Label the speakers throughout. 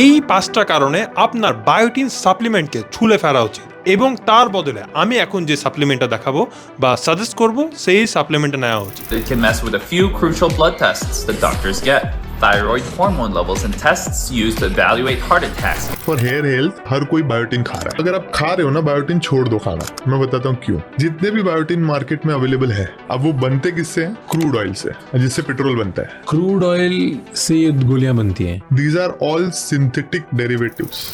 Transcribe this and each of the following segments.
Speaker 1: এই পাঁচটা কারণে আপনার বায়োটিন সাপ্লিমেন্টকে ছুলে ফেলা উচিত। এবং তার বদলে আমি এখন যে সাপ্লিমেন্টটা দেখাবো বা সাজেস্ট করব সেই সাপ্লিমেন্টটা নেওয়া উচিত
Speaker 2: It can mess with a few crucial blood tests that doctors get. Thyroid hormone levels and tests used to evaluate heart attacks.
Speaker 3: For hair health हर कोई बायोटिन खा रहा है अगर आप खा रहे हो ना बायोटिन छोड़ दो खाना मैं बताता हूँ क्यों जितने भी बायोटिन मार्केट में अवेलेबल है अब वो बनते किससे हैं क्रूड ऑयल से जिससे पेट्रोल बनता है
Speaker 4: क्रूड ऑयल से ये गोलियां बनती हैं
Speaker 3: these are all synthetic derivatives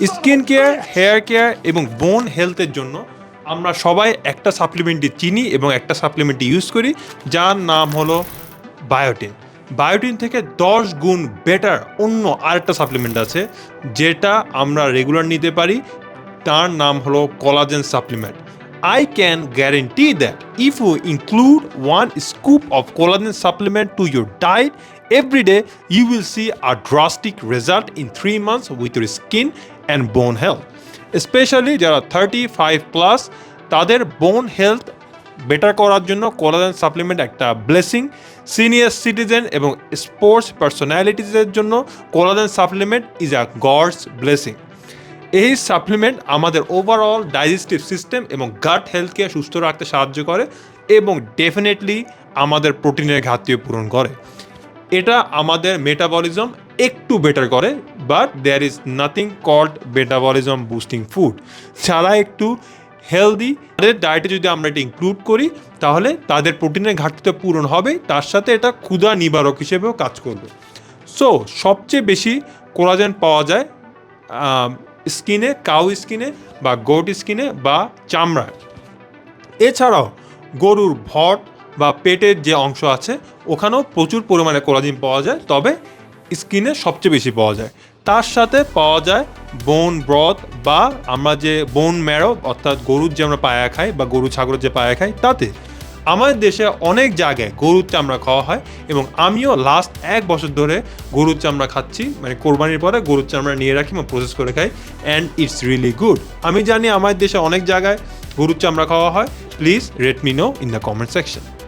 Speaker 1: skin care, hair care এবং বোন হেলথের জন্য আমরা সবাই একটা সাপ্লিমেন্টই চিনি এবং একটা সাপ্লিমেন্টই ইউজ করি, যার নাম হলো বায়োটিন। বায়োটিন থেকে দশ গুণ বেটার অন্য আরেকটা সাপ্লিমেন্ট আছে, যেটা আমরা রেগুলার নিতে পারি, তার নাম হলো collagen supplement. I can guarantee that if you include one scoop of collagen supplement to your diet every day, you will see a drastic result in three months with your skin and bone health. Especially যারা thirty five plus তাদের bone health better করার জন্য collagen supplement একটা blessing senior citizen এবং sports পার্সোনালিটিসের জন্য collagen supplement is a God's blessing এই supplement আমাদের ওভারঅল ডাইজেস্টিভ সিস্টেম এবং গাট হেলথকে সুস্থ রাখতে সাহায্য করে এবং ডেফিনেটলি আমাদের প্রোটিনের ঘাটতিও পূরণ করে। এটা আমাদের মেটাবলিজম একটু বেটার করে but there is nothing called metabolism boosting food যারা একটু হেলদি তাদের ডায়েটে যদি আমরা এটা ইনক্লুড করি, তাহলে তাদের প্রোটিনের ঘাটতিটা পূরণ হবে, তার সাথে এটা ক্ষুধা নিবারক হিসেবেও কাজ করবে। সো সবচেয়ে বেশি কোলাজেন পাওয়া যায় স্কিনে, কাউ স্কিনে বা গোট স্কিনে বা চামড়ায়। এছাড়াও গরুর ভট বা পেটের যে অংশ আছে, ওখানেও প্রচুর পরিমাণে কোলাজিন পাওয়া যায়, তবে স্কিনে সবচেয়ে বেশি পাওয়া যায়। তার সাথে পাওয়া যায় বোন ব্রথ বা আমরা যে বোন ম্যারো অর্থাৎ গরুর যে আমরা পায়া খাই বা গরু ছাগলের যে পায়া খাই, তাতে আমাদের দেশে অনেক জায়গায় গরুর চামড়া খাওয়া হয় এবং আমিও লাস্ট এক বছর ধরে গরুর চামড়া খাচ্ছি মানে কোরবানির পরে গরুর চামড়া নিয়ে রাখি, এবং প্রসেস করে খাই অ্যান্ড ইটস রিয়েলি গুড আমি জানি আমার দেশে অনেক জায়গায় গরুর চামড়া খাওয়া হয় please let me know in the comment section